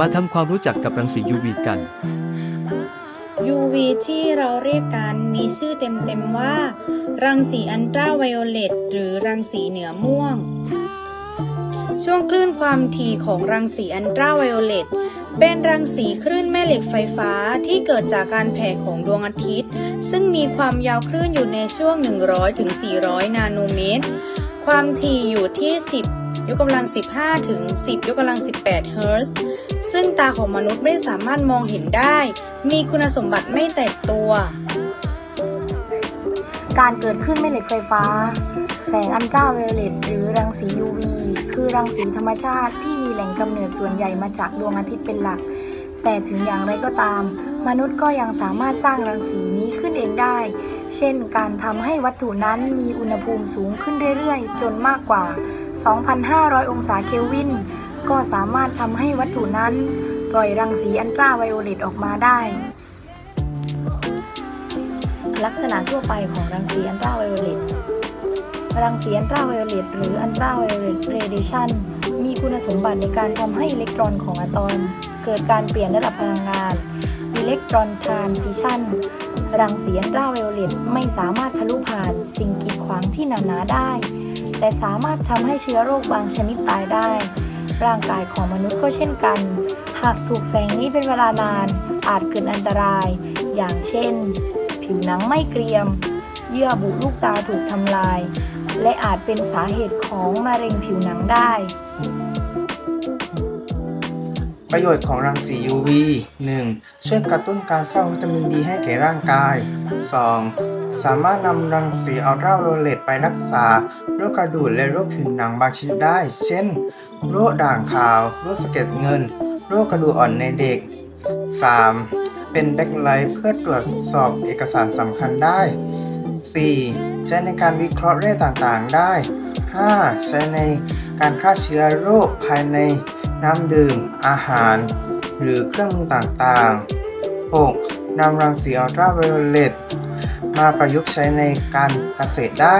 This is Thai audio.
มาทำความรู้จักกับรังสี UV กัน UV ที่เราเรียกกันมีชื่อเต็มๆว่า รังสีอันตราไวโอเลตหรือรังสีเหนือม่วง ช่วงคลื่นความถี่ของรังสีอันตราไวโอเลตเป็นรังสีคลื่นแม่เหล็กไฟฟ้าที่เกิดจากการแผ่ของดวงอาทิตย์ ซึ่งมีความยาวคลื่นอยู่ในช่วง 100ถึง400 นาโนเมตร ความถี่อยู่ที่ 10 ยกกำลัง 15 ถึง 10 ยกกำลัง 18 เฮิรตซ์ ซึ่งตาของมนุษย์ไม่สามารถมองเห็นได้ มีคุณสมบัติไม่แตกตัว การเกิดขึ้นแม่เหล็กไฟฟ้า แสงอันตราไวเลตหรือรังสี UV คือรังสีธรรมชาติที่มีแหล่งกำเนิดส่วนใหญ่มาจากดวงอาทิตย์เป็นหลัก แต่ถึงอย่างไรก็ตาม มนุษย์ก็ยังสามารถสร้างรังสีนี้ขึ้นเองได้ เช่น การทำให้วัตถุนั้นมีอุณหภูมิสูงขึ้นเรื่อยๆ จนมากกว่า 2,500 องศาเคลวิน ก็สามารถทำให้วัตถุนั้นปล่อยรังสีอันตราไวโอเลตออกมาได้ ลักษณะทั่วไปของรังสีอันตราไวโอเลตรังสีอันตราไวโอเลตหรืออันตราไวโอเลตเรดิชันมีคุณสมบัติในการทำให้อิเล็กตรอนของอะตอมเกิดการเปลี่ยนระดับพลังงานอิเล็กตรอนทรานซิชันรังสีอันตราไวโอเลตไม่สามารถทะลุผ่านสิ่งกีดขวางที่หนาหนาๆได้ แต่สามารถทำให้เชื้อโรคบางชนิดตายได้ ร่างกายของมนุษย์ก็เช่นกัน หากถูกแสงนี้เป็นเวลานาน อาจเกิดอันตราย อย่างเช่น ผิวหนังไม่เกรียม เยื่อบุลูกตาถูกทำลาย และอาจเป็นสาเหตุของมะเร็งผิวหนังได้ ประโยชน์ของรังสี UV 1. ช่วยกระตุ้นการสร้างวิตามินดีให้แก่ร่างกาย 2. สามารถนำรังสีอัลตราไวโอเลตไปรักษาโรคกระดูกและโรคผิวหนังบางชนิดได้ เช่น โรคด่างขาว โรคสะเก็ดเงิน โรคกระดูกอ่อนในเด็ก 3. เป็นแบ็คไลท์เพื่อตรวจสอบเอกสารสำคัญได้ 4. ใช้ในการวิเคราะห์แร่ต่างๆได้ 5. ใช้ในการฆ่าเชื้อโรคภายในน้ำดื่ม อาหาร หรือเครื่องมือต่างๆ 6. นำรังสีอัลตราไวโอเลต มาประยุกต์ใช้ในการเกษตรได้